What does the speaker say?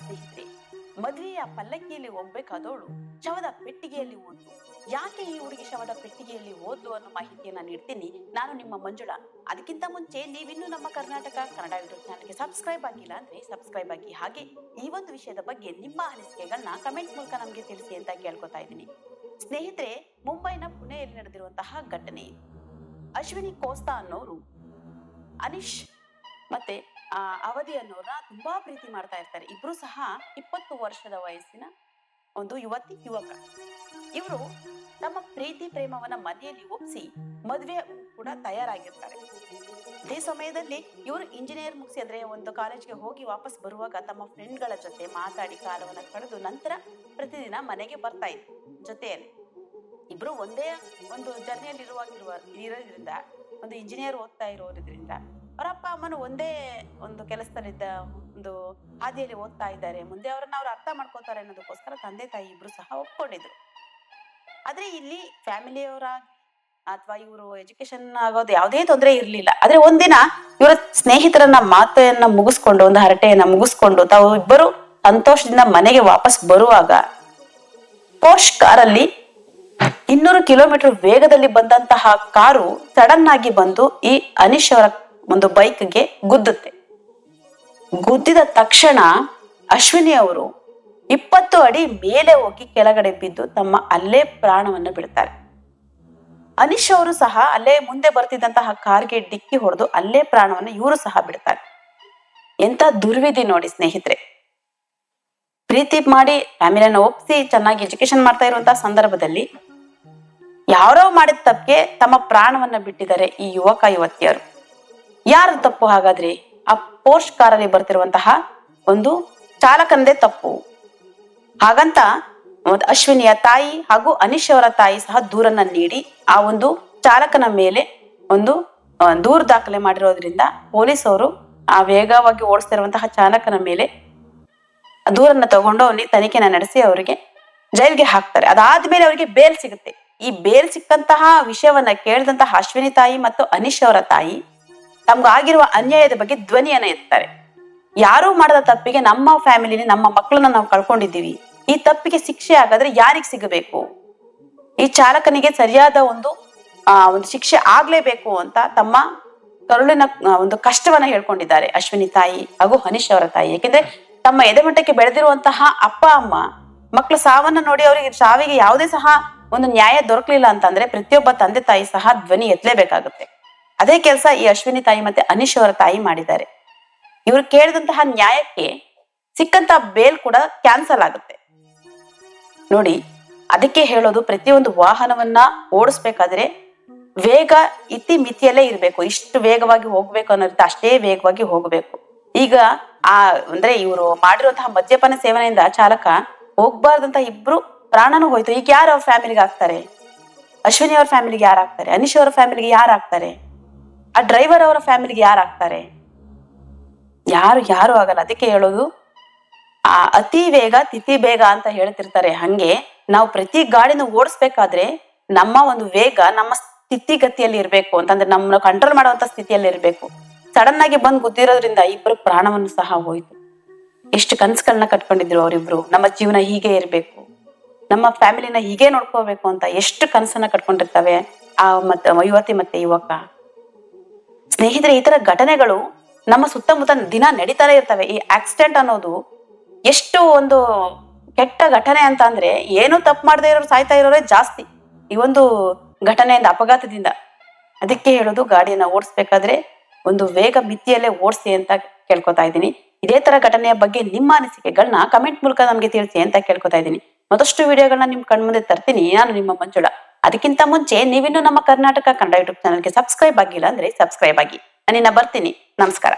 ಸ್ನೇಹಿತರೆ, ಮದುವೆಯ ಪಲ್ಲಕ್ಕಿಯಲ್ಲಿ ಹೋಗ್ಬೇಕಾದವಳು ಶವದ ಪೆಟ್ಟಿಗೆಯಲ್ಲಿ ಓದ್ಲು. ಯಾಕೆ ಈ ಹುಡುಗಿ ಶವದ ಪೆಟ್ಟಿಗೆಯಲ್ಲಿ ಓದ್ಲು ಅನ್ನೋ ಮಾಹಿತಿಯನ್ನ ನೀಡ್ತೀನಿ. ನಾನು ನಿಮ್ಮ ಮಂಜುಳಾ. ಅದಕ್ಕಿಂತ ಮುಂಚೆ ನೀವಿನ್ನೂ ನಮ್ಮ ಕರ್ನಾಟಕ ಕನ್ನಡ ಯೂಟ್ಯೂಬ್ ಚಾನಲ್ಗೆ ಸಬ್ಸ್ಕ್ರೈಬ್ ಆಗಿಲ್ಲ ಅಂದ್ರೆ ಸಬ್ಸ್ಕ್ರೈಬ್ ಆಗಿ. ಹಾಗೆ ಈ ಒಂದು ವಿಷಯದ ಬಗ್ಗೆ ನಿಮ್ಮ ಅನಿಸಿಕೆಗಳನ್ನ ಕಮೆಂಟ್ ಮೂಲಕ ನಮಗೆ ತಿಳಿಸಿ ಅಂತ ಕೇಳ್ಕೊತಾ ಇದ್ದೀನಿ. ಸ್ನೇಹಿತರೆ, ಮುಂಬೈನ ಪುಣೆಯಲ್ಲಿ ನಡೆದಿರುವಂತಹ ಘಟನೆ. ಅಶ್ವಿನಿ ಕೋಸ್ತಾ ಅನ್ನೋರು, ಅನಿಶ್ ಮತ್ತೆ ಆ, ಅವಧಿ ತುಂಬಾ ಪ್ರೀತಿ ಮಾಡ್ತಾ ಇರ್ತಾರೆ. ಇಬ್ರು ಸಹ ಇಪ್ಪತ್ತು ವರ್ಷದ ವಯಸ್ಸಿನ ಒಂದು ಯುವತಿ, ಯುವಕ. ಇವರು ತಮ್ಮ ಪ್ರೀತಿ ಪ್ರೇಮವನ್ನ ಮನೆಯಲ್ಲಿ ಒಪ್ಪಿಸಿ ಮದುವೆ ಕೂಡ ತಯಾರಾಗಿರ್ತಾರೆ. ಅದೇ ಸಮಯದಲ್ಲಿ ಇವರು ಇಂಜಿನಿಯರ್ ಮುಗಿಸಿ ಅಂದ್ರೆ ಒಂದು ಕಾಲೇಜ್ಗೆ ಹೋಗಿ ವಾಪಸ್ ಬರುವಾಗ ತಮ್ಮ ಫ್ರೆಂಡ್ಗಳ ಜೊತೆ ಮಾತಾಡಿ ಕಾಲವನ್ನ ಕಳೆದು ನಂತರ ಪ್ರತಿದಿನ ಮನೆಗೆ ಬರ್ತಾ ಇದ್ರು ಜೊತೆಯಲ್ಲಿ. ಇಬ್ರು ಒಂದೇ ಒಂದು ಜರ್ನಿಯಲ್ಲಿ ಇರುವಾಗಿರುವ ಇರೋದ್ರಿಂದ, ಒಂದು ಇಂಜಿನಿಯರ್ ಓದ್ತಾ ಇರೋದ್ರಿಂದ ಅವರ ಅಪ್ಪ ಅಮ್ಮನು ಒಂದೇ ಒಂದು ಕೆಲಸದಲ್ಲಿದ್ದ ಒಂದು ಹಾದಿಯಲ್ಲಿ ಓದ್ತಾ ಇದ್ದಾರೆ. ಮುಂದೆ ಅವರನ್ನ ಅವ್ರು ಅರ್ಥ ಮಾಡ್ಕೋತಾರೆ ಅನ್ನೋದಕ್ಕೋಸ್ಕರ ತಂದೆ ತಾಯಿ ಇಬ್ರು ಸಹ ಒಪ್ಕೊಂಡಿದ್ರು. ಆದ್ರೆ ಇಲ್ಲಿ ಫ್ಯಾಮಿಲಿಯವರ ಅಥವಾ ಇವರು ಎಜುಕೇಶನ್ ಆಗೋದು ಯಾವುದೇ ತೊಂದರೆ ಇರಲಿಲ್ಲ. ಆದ್ರೆ ಒಂದಿನ ಇವರ ಸ್ನೇಹಿತರನ್ನ ಮಾತೆಯನ್ನ ಮುಗಿಸ್ಕೊಂಡು, ಒಂದು ಹರಟೆಯನ್ನ ಮುಗಿಸ್ಕೊಂಡು, ತಾವು ಇಬ್ಬರು ಸಂತೋಷದಿಂದ ಮನೆಗೆ ವಾಪಸ್ ಬರುವಾಗ ಪೋರ್ಷ್ ಕಾರಲ್ಲಿ ಇನ್ನೂರು ಕಿಲೋಮೀಟರ್ ವೇಗದಲ್ಲಿ ಬಂದಂತಹ ಕಾರು ಸಡನ್ ಆಗಿ ಬಂದು ಈ ಅನಿಶ್ ಅವರ ಒಂದು ಬೈಕ್ಗೆ ಗುದ್ದುತ್ತೆ. ಗುದ್ದಿದ ತಕ್ಷಣ ಅಶ್ವಿನಿ ಅವರು ಇಪ್ಪತ್ತು ಅಡಿ ಮೇಲೆ ಹೋಗಿ ಕೆಳಗಡೆ ಬಿದ್ದು ತಮ್ಮ ಅಲ್ಲೇ ಪ್ರಾಣವನ್ನ ಬಿಡ್ತಾರೆ. ಅನಿಶ್ ಅವರು ಸಹ ಅಲ್ಲೇ ಮುಂದೆ ಬರ್ತಿದ್ದಂತಹ ಕಾರ್ಗೆ ಡಿಕ್ಕಿ ಹೊಡೆದು ಅಲ್ಲೇ ಪ್ರಾಣವನ್ನ ಇವರು ಸಹ ಬಿಡ್ತಾರೆ. ಎಂತ ದುರ್ವಿಧಿ ನೋಡಿ ಸ್ನೇಹಿತರೆ. ಪ್ರೀತಿ ಮಾಡಿ ಫ್ಯಾಮಿಲಿಯನ್ನು ಒಪ್ಪಿಸಿ ಚೆನ್ನಾಗಿ ಎಜುಕೇಶನ್ ಮಾಡ್ತಾ ಇರುವಂತಹ ಸಂದರ್ಭದಲ್ಲಿ ಯಾರೋ ಮಾಡಿದ ತಪ್ಪಿಗೆ ತಮ್ಮ ಪ್ರಾಣವನ್ನ ಬಿಟ್ಟಿದ್ದಾರೆ ಈ ಯುವಕ ಯುವತಿಯರು. ಯಾರು ತಪ್ಪು ಹಾಗಾದ್ರೆ? ಆ ಪೋಸ್ಟ್ ಕಾರಲ್ಲಿ ಬರ್ತಿರುವಂತಹ ಒಂದು ಚಾಲಕನದೇ ತಪ್ಪು. ಹಾಗಂತ ಅಶ್ವಿನಿಯ ತಾಯಿ ಹಾಗೂ ಅನೀಶ್ ಅವರ ತಾಯಿ ಸಹ ದೂರನ್ನ ನೀಡಿ ಆ ಒಂದು ಚಾಲಕನ ಮೇಲೆ ಒಂದು ದೂರು ದಾಖಲೆ ಮಾಡಿರೋದ್ರಿಂದ ಪೊಲೀಸ್ ಅವರು ಆ ವೇಗವಾಗಿ ಓಡಿಸ್ತಿರುವಂತಹ ಚಾಲಕನ ಮೇಲೆ ದೂರನ್ನ ತಗೊಂಡು ಅವನಿಗೆ ತನಿಖೆನ ನಡೆಸಿ ಅವರಿಗೆ ಜೈಲ್ಗೆ ಹಾಕ್ತಾರೆ. ಅದಾದ್ಮೇಲೆ ಅವರಿಗೆ ಬೇಲ್ ಸಿಗುತ್ತೆ. ಈ ಬೇಲ್ ಸಿಕ್ಕಂತಹ ವಿಷಯವನ್ನ ಕೇಳಿದಂತಹ ಅಶ್ವಿನಿ ತಾಯಿ ಮತ್ತು ಅನೀಶ್ ಅವರ ತಾಯಿ ತಮ್ಗಾಗಿರುವ ಅನ್ಯಾಯದ ಬಗ್ಗೆ ಧ್ವನಿಯನ್ನ ಎತ್ತಾರೆ. ಯಾರು ಮಾಡದ ತಪ್ಪಿಗೆ ನಮ್ಮ ಫ್ಯಾಮಿಲಿ ನಮ್ಮ ಮಕ್ಕಳನ್ನ ನಾವು ಕಳ್ಕೊಂಡಿದ್ದೀವಿ. ಈ ತಪ್ಪಿಗೆ ಶಿಕ್ಷೆ ಆಗಾದ್ರೆ ಯಾರಿಗೆ ಸಿಗಬೇಕು? ಈ ಚಾಲಕನಿಗೆ ಸರಿಯಾದ ಒಂದು, ಆ, ಒಂದು ಶಿಕ್ಷೆ ಆಗ್ಲೇಬೇಕು ಅಂತ ತಮ್ಮ ಕರುಳಿನ ಒಂದು ಕಷ್ಟವನ್ನ ಹೇಳ್ಕೊಂಡಿದ್ದಾರೆ. ಅಶ್ವಿನಿ ತಾಯಿ ಹಾಗೂ ಹನೀಶ್ ಅವರ ತಾಯಿ. ಯಾಕೆಂದ್ರೆ ತಮ್ಮ ಎದೆಮಟ್ಟಕ್ಕೆ ಬೆಳೆದಿರುವಂತಹ ಅಪ್ಪ, ಅಮ್ಮ ಮಕ್ಕಳ ಸಾವನ್ನ ನೋಡಿ ಅವರಿಗೆ ಸಾವಿಗೆ ಯಾವುದೇ ಸಹ ಒಂದು ನ್ಯಾಯ ದೊರಕಲಿಲ್ಲ ಅಂತಂದ್ರೆ ಪ್ರತಿಯೊಬ್ಬ ತಂದೆ ತಾಯಿ ಸಹ ಧ್ವನಿ ಎತ್ತಲೇಬೇಕಾಗುತ್ತೆ. ಅದೇ ಕೆಲಸ ಈ ಅಶ್ವಿನಿ ತಾಯಿ ಮತ್ತೆ ಅನೀಶ್ ಅವರ ತಾಯಿ ಮಾಡಿದ್ದಾರೆ. ಇವರು ಕೇಳಿದಂತಹ ನ್ಯಾಯಕ್ಕೆ ಸಿಕ್ಕಂತ ಬೇಲ್ ಕೂಡ ಕ್ಯಾನ್ಸಲ್ ಆಗುತ್ತೆ. ನೋಡಿ, ಅದಕ್ಕೆ ಹೇಳೋದು ಪ್ರತಿಯೊಂದು ವಾಹನವನ್ನ ಓಡಿಸ್ಬೇಕಾದ್ರೆ ವೇಗ ಇತಿ ಮಿತಿಯಲ್ಲೇ ಇರಬೇಕು. ಇಷ್ಟು ವೇಗವಾಗಿ ಹೋಗ್ಬೇಕು ಅನ್ನೋದ್ರಿಂದ ಅಷ್ಟೇ ವೇಗವಾಗಿ ಹೋಗಬೇಕು. ಈಗ ಆ, ಅಂದ್ರೆ ಇವರು ಮಾಡಿರುವಂತಹ ಮದ್ಯಪಾನ ಸೇವನೆಯಿಂದ ಚಾಲಕ ಹೋಗ್ಬಾರ್ದಂತ ಇಬ್ರು ಪ್ರಾಣನೂ ಹೋಯ್ತು. ಈಗ ಯಾರು ಅವ್ರ ಫ್ಯಾಮಿಲಿಗೆ ಆಗ್ತಾರೆ ಅಶ್ವಿನಿ ಅವ್ರ ಫ್ಯಾಮಿಲಿಗೆ ಯಾರು ಆಗ್ತಾರೆ ಅನಿಶ್ ಅವರ ಫ್ಯಾಮಿಲಿಗೆ ಯಾರು ಆಗ್ತಾರೆ ಆ ಡ್ರೈವರ್ ಅವರ ಫ್ಯಾಮಿಲಿಗೆ ಯಾರು ಆಗ್ತಾರೆ? ಯಾರು ಯಾರು ಆಗಲ್ಲ. ಅದಕ್ಕೆ ಹೇಳೋದು, ಆ ಅತಿ ವೇಗ, ತಿಥಿ ಬೇಗ ಅಂತ ಹೇಳ್ತಿರ್ತಾರೆ. ಹಂಗೆ ನಾವು ಪ್ರತಿ ಗಾಡಿನ ಓಡಿಸ್ಬೇಕಾದ್ರೆ ನಮ್ಮ ಒಂದು ವೇಗ, ನಮ್ಮ ಸ್ಥಿತಿಗತಿಯಲ್ಲಿ ಇರಬೇಕು. ಅಂತಂದ್ರೆ ನಮ್ಮನ್ನ ಕಂಟ್ರೋಲ್ ಮಾಡುವಂತ ಸ್ಥಿತಿಯಲ್ಲಿ ಇರಬೇಕು. ಸಡನ್ ಆಗಿ ಬಂದ್ ಗುದ್ದಿರೋದ್ರಿಂದ ಇಬ್ಬರು ಪ್ರಾಣವನ್ನು ಸಹ ಹೋಯ್ತು. ಎಷ್ಟು ಕನ್ಸುಗಳನ್ನ ಕಟ್ಕೊಂಡಿದ್ರು ಅವರಿಬ್ರು. ನಮ್ಮ ಜೀವನ ಹೀಗೆ ಇರ್ಬೇಕು. ನಮ್ಮ ಫ್ಯಾಮಿಲಿನ ಹೀಗೆ ನೋಡ್ಕೋಬೇಕು ಅಂತ ಎಷ್ಟು ಕನಸನ್ನ ಕಟ್ಕೊಂಡಿರ್ತವೆ ಆ ಮತ್ತೆ ಯುವತಿ ಮತ್ತೆ ಯುವಕ. ಸ್ನೇಹಿತರೆ, ಈ ತರ ಘಟನೆಗಳು ನಮ್ಮ ಸುತ್ತಮುತ್ತ ದಿನ ನಡೀತಾನೆ ಇರ್ತವೆ. ಈ ಆಕ್ಸಿಡೆಂಟ್ ಅನ್ನೋದು ಎಷ್ಟು ಒಂದು ಕೆಟ್ಟ ಘಟನೆ ಅಂತ ಅಂದ್ರೆ ಏನು ತಪ್ಪು ಮಾಡದೇ ಇರೋರು ಸಾಯ್ತಾ ಇರೋರೇ ಜಾಸ್ತಿ. ಈ ಒಂದು ಘಟನೆಯಿಂದ, ಅಪಘಾತದಿಂದ. ಅದಕ್ಕೆ ಹೇಳೋದು, ಗಾಡಿಯನ್ನ ಓಡಿಸ್ಬೇಕಾದ್ರೆ ಒಂದು ವೇಗ ಮಿತಿಯಲ್ಲೇ ಓಡಿಸಿ ಅಂತ ಕೇಳ್ಕೊತಾ ಇದ್ದೀನಿ. ಇದೇ ತರ ಘಟನೆಯ ಬಗ್ಗೆ ನಿಮ್ಮ ಅನಿಸಿಕೆಗಳನ್ನ ಕಮೆಂಟ್ ಮೂಲಕ ನಮಗೆ ತಿಳಿಸಿ ಅಂತ ಕೇಳ್ಕೊತಾ ಇದ್ದೀನಿ. ಮತ್ತಷ್ಟು ವಿಡಿಯೋಗಳನ್ನ ನಿಮ್ ಕಣ್ಮುಂದೆ ತರ್ತೀನಿ. ನಾನು ನಿಮ್ಮ ಮಂಜುಳ. ಅದಕ್ಕಿಂತ ಮುಂಚೆ ನೀವಿನ್ನು ನಮ್ಮ ಕರ್ನಾಟಕ ಕನ್ನಡ ಯೂಟ್ಯೂಬ್ ಚಾನಲ್ಗೆ ಸಬ್ಸ್ಕ್ರೈಬ್ ಆಗಿಲ್ಲ ಅಂದ್ರೆ ಸಬ್ಸ್ಕ್ರೈಬ್ ಆಗಿ. ನಾನಿನ್ನ ಬರ್ತೀನಿ. ನಮಸ್ಕಾರ.